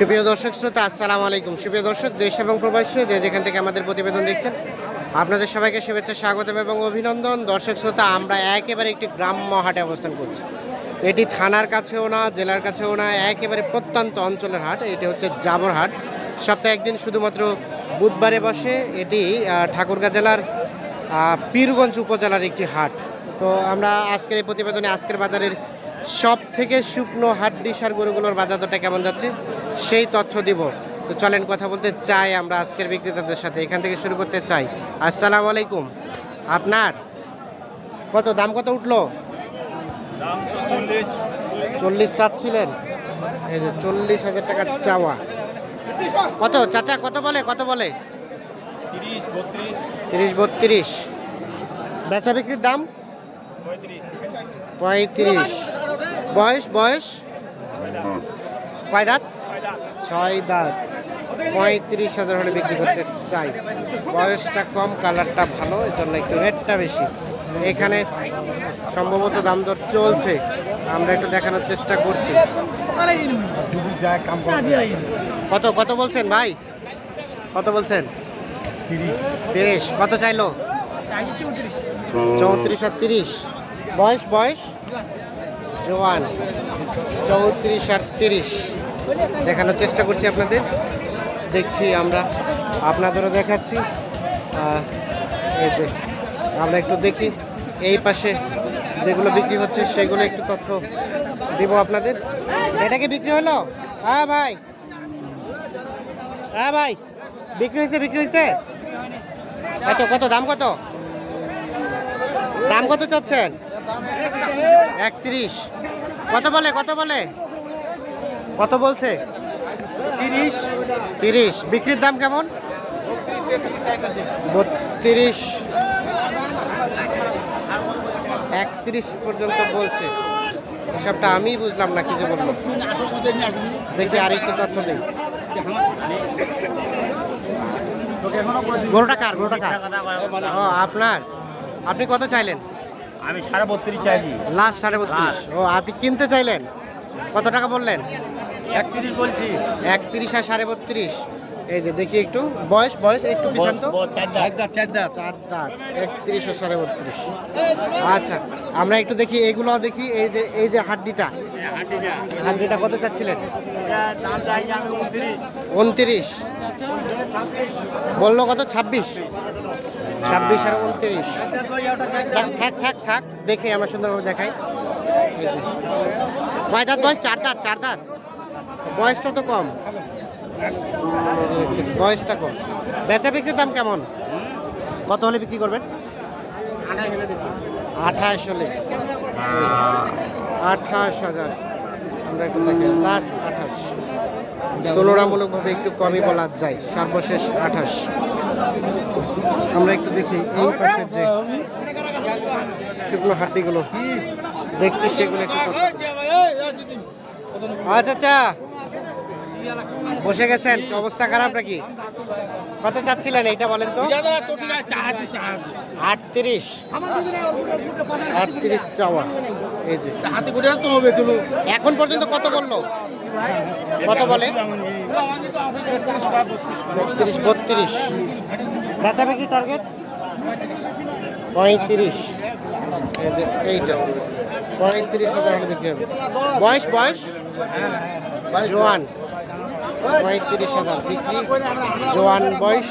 সুপ্রিয় দর্শক, শ্রোতা, আসসালামু আলাইকুম। সুপ্রিয় দর্শক, দেশ এবং প্রবাসী, যে যেখান থেকে আমাদের প্রতিবেদন দেখছেন, আপনাদের সবাইকে শুভেচ্ছা, স্বাগতম এবং অভিনন্দন। দর্শক, শ্রোতা, আমরা একেবারে একটি গ্রাম্য হাটে অবস্থান করছি। এটি থানার কাছেও না, জেলার কাছেও না, একেবারে প্রত্যন্ত অঞ্চলের হাট। এটি হচ্ছে জাবর হাট। সপ্তাহে একদিন শুধুমাত্র বুধবারে বসে এটি ঠাকুরগাঁ জেলার পীরগঞ্জ উপজেলার একটি হাট। তো আমরা আজকের এই প্রতিবেদনে, আজকের বাজারের সব থেকে শুকনো হাড্ডি সার গরুগুলোর বাজার দরটা কেমন যাচ্ছে সেই তথ্য দিব। তো চলেন কথা বলতে চাই আমরা আজকের বিক্রেতাদের সাথে। এখান থেকে শুরু করতে চাই। আসসালামু আলাইকুম। আপনার কত দাম কত উঠল? চল্লিশ। চাচ্ছিলেন। এই যে চল্লিশ হাজার টাকা চাওয়া। কত চাচা কত বলে কত বলে? তিরিশ বত্রিশ। তিরিশ বত্রিশ। বেচা বিক্রির দাম? পঁয়ত্রিশ। বয়স বয়স? কয় দাঁত ছয় দাঁত পঁয়ত্রিশ হাজার হলে বিক্রি করতে চাই। বয়সটা কম কালারটা ভালো এই জন্য একটু রেটটা বেশি। এখানে সম্ভবত দাম দর চলছে। আমরা একটু দেখানোর চেষ্টা করছি। কত কত বলছেন ভাই? কত বলছেন? তিরিশ। কত চাইলো? চৌত্রিশ আর তিরিশ। বয়স বয়স? জোয়ান চৌত্রিশ আর তিরিশ দেখানোর চেষ্টা করছি আপনাদের। দেখছি আমরা, আপনাদেরও দেখাচ্ছি। এই যে, আমরা একটু দেখি। এই পাশে যেগুলো বিক্রি হচ্ছে, সেগুলো একটু তথ্য দিব আপনাদের। এটা কি বিক্রি হলো? হ্যাঁ ভাই। হ্যাঁ ভাই। বিক্রি হয়েছে বিক্রি হয়েছে? কত কত, দাম কত? দাম কত চাচ্ছেন? একত্রিশ। কত বলে কত বলে? কত বলছে? তিরিশ। তিরিশ। বিক্রির দাম কেমন? বত্রিশ। একত্রিশ পর্যন্ত বলছে। হিসাবটা আমি বুঝলাম না কি যে বলল দেখি আরেকটু তথ্য দিই। গরুটা কার? গরুটা কার? ও আপনার। আপনি কত চাইলেন? আমি সাড়ে বত্রিশ চাইছি। লাস্ট সাড়ে বত্রিশ। ও আপনি কিনতে চাইলেন? কত টাকা বললেন? একত্রিশ বলছি। একত্রিশ আর সাড়ে বত্রিশ। এই যে দেখি একটু। বয়স বয়স একটু পিছন তো। চার দাঁত। চার দাঁত একত্রিশ ও সাড়ে বত্রিশ। আচ্ছা আমরা একটু দেখি এগুলো দেখি এই যে এই যে হাড্ডিটা। হাড্ডিটা কত চাচ্ছিলেন? উনত্রিশ। বলল কত? ছাব্বিশ। ছাব্বিশ আর উনত্রিশ। থাক থাক থাক দেখে আমরা সুন্দরভাবে দেখাই। কয় দাঁত বয়স? চার দাঁত চার দাঁত। বয়সটা তো কম। বয়সটা কম। বেচা বিক্রির দাম কেমন? কত হলে বিক্রি করবেন? আঠাশ হলে। আঠাশ হাজার। আমরা একটু দেখি লাস্ট আঠাশ। তুলনামূলকভাবে একটু কমই বলা যায়, সর্বশেষ আঠাশ। আমরা একটু দেখি এই পাশের যে শুকনো হাড্ডিগুলো, দেখছি সেগুলো একটু আচ্ছা আচ্ছা। বসে গেছেন? অবস্থা খারাপ নাকি? কত চাচ্ছিলেন এইটা বলেন তো? আটত্রিশ। আটত্রিশ চাওয়া। এই যে। হাতে করে তো হবে এখন পর্যন্ত কত বলল? কত বলে? বত্রিশ বত্রিশ। বিক্রি টার্গেট পঁয়ত্রিশ। এই যে এইটা। পঁয়ত্রিশ হাজার বিক্রি হবে। বয়স বয়স? জোয়ান। পঁয়ত্রিশ হাজার বিক্রি জোয়ান বয়স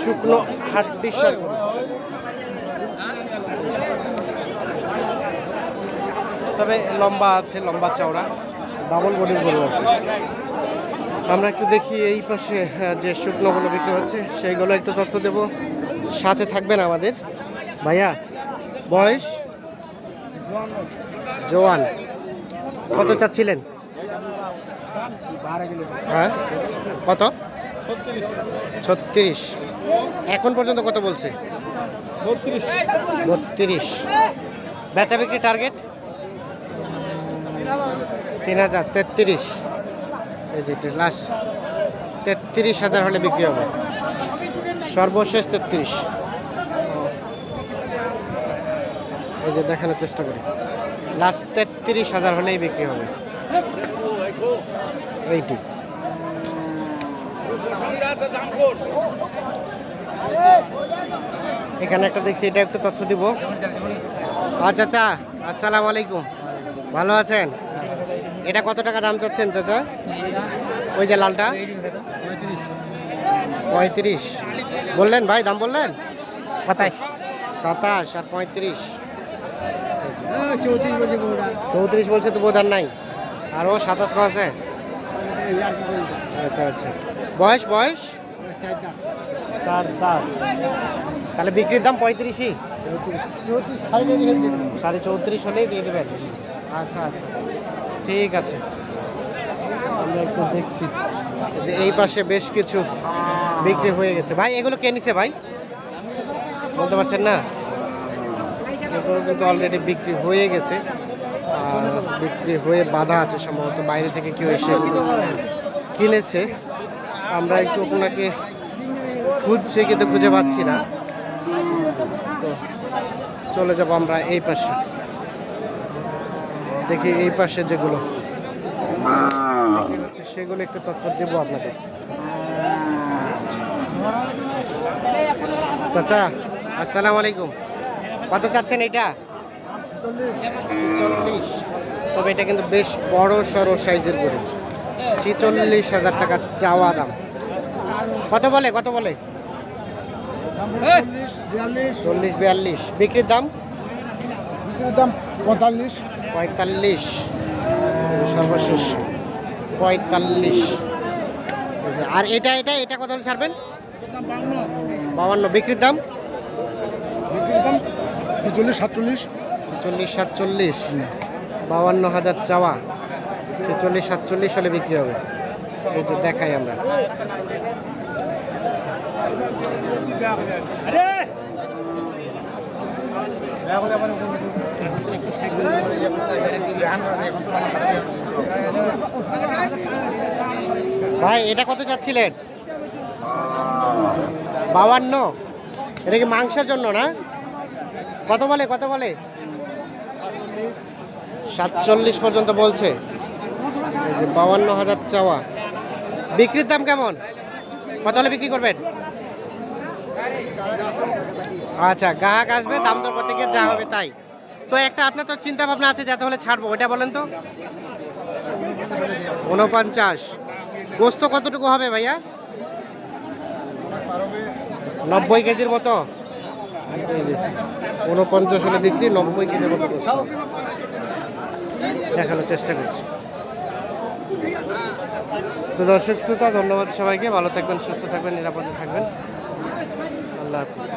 শুকনো হাড্ডি সার তবে লম্বা আছে লম্বা চওড়া। ডাবল বডির গরু আমরা একটু দেখি এই পাশে যে শুকনোগুলো বিক্রি হচ্ছে সেইগুলো একটু তথ্য দেব। সাথে থাকবেন আমাদের। ভাইয়া বয়স? জোয়ান। কত চাচ্ছিলেন? হ্যাঁ? কত? ছত্রিশ। এখন পর্যন্ত কত বলছে? বত্রিশ। বত্রিশ। বেচা বিক্রি টার্গেট তিন হাজার তেত্রিশ। এই যে লাস্ট তেত্রিশ হাজার হলে বিক্রি হবে। সর্বশেষ তেত্রিশ। এই যে দেখানোর চেষ্টা করি। লাস্ট তেত্রিশ হাজার হলেই বিক্রি হবে। এইটি। এখানে একটা দেখছি এটা একটু তথ্য দিব। আচ্ছা চাচা আসসালামু আলাইকুম। ভালো আছেন? এটা কত টাকা দাম চাচ্ছেন চাচা? ওই যে লালটা? পঁয়ত্রিশ। বললেন ভাই দাম বললেন? সাতাশ। সাতাশ আর পঁয়ত্রিশ। চৌত্রিশ বলছে চৌত্রিশ বলছে তো বোধার নাই। আর ও সাতাশ আছে। আচ্ছা আচ্ছা। বয়স বয়স? চার দাঁত। তাহলে বিক্রির দাম পঁয়ত্রিশই। সাড়ে চৌত্রিশ হলেই দিয়ে দেবেন। আচ্ছা আচ্ছা। ঠিক আছে। আমরা একটু দেখছি। যে এই পাশে বেশ কিছু বিক্রি হয়ে গেছে। ভাই এগুলো কে নিছে ভাই? বলতে পারছেন না? এগুলো কিন্তু অলরেডি বিক্রি হয়ে গেছে। আর বিক্রি হয়ে বাধা আছে সম্ভবত, বাইরে থেকে কেউ এসে কিনেছে। আমরা একটু ওনাকে খুঁজছি কিন্তু খুঁজে পাচ্ছি না। তো চলে যাব আমরা এই পাশে। দেখি এই পাশে যেগুলো। হচ্ছে সেগুলো একটু তথ্য দেবো আপনাদের। চাচা, আসসালামু আলাইকুম। কত চাচ্ছেন এটা? ছিচল্লিশ। তবে এটা কিন্তু বেশ বড় সড়ো সাইজের গরু। ছিচল্লিশ হাজার টাকা চাওয়া দাম। কত বলে কত বলে? চল্লিশ বিয়াল্লিশ। বিক্রির দাম? বিক্রির দাম পঁয়তাল্লিশ। পঁয়তাল্লিশ। সর্বশেষ পঁয়তাল্লিশ। আর এটা এটা এটা কত ছাড়বেন? বান্ন বাবান্ন বিক্রির দাম? বিক্রির দাম ছেচল্লিশ, সাতচল্লিশ? ছেচল্লিশ, সাতচল্লিশ। বাউান্ন হাজার চাওয়া। ছেচল্লিশ, সাতচল্লিশ হলে বিক্রি হবে। এই যে দেখাই আমরা। ভাই, এটা কত চাচ্ছিলেন? বাউান্ন এটা কি মাংসের জন্য না? কত বলে কত বলে? সাতচল্লিশ পর্যন্ত বলছে। যে বাউান্ন হাজার চাওয়া। বিক্রির দাম কেমন? কত হলে বিক্রি করবেন? আচ্ছা গ্রাহক আসবে, দাম দর করতে গিয়ে যা হবে তাই। তো একটা আপনার তো চিন্তা ভাবনা আছে যাতে হলে ছাড়বো ওটা বলেন তো। উনপঞ্চাশ। গোস্ত কতটুকু হবে ভাইয়া? নব্বই কেজির মতো। উনপঞ্চাশ হলে বিক্রি, নব্বই কেজি মতো দেখানোর চেষ্টা করছি। তো দর্শক শ্রোতা, ধন্যবাদ সবাইকে। ভালো থাকবেন, সুস্থ থাকবেন, নিরাপদে থাকবেন। আল্লাহ হাফিজ।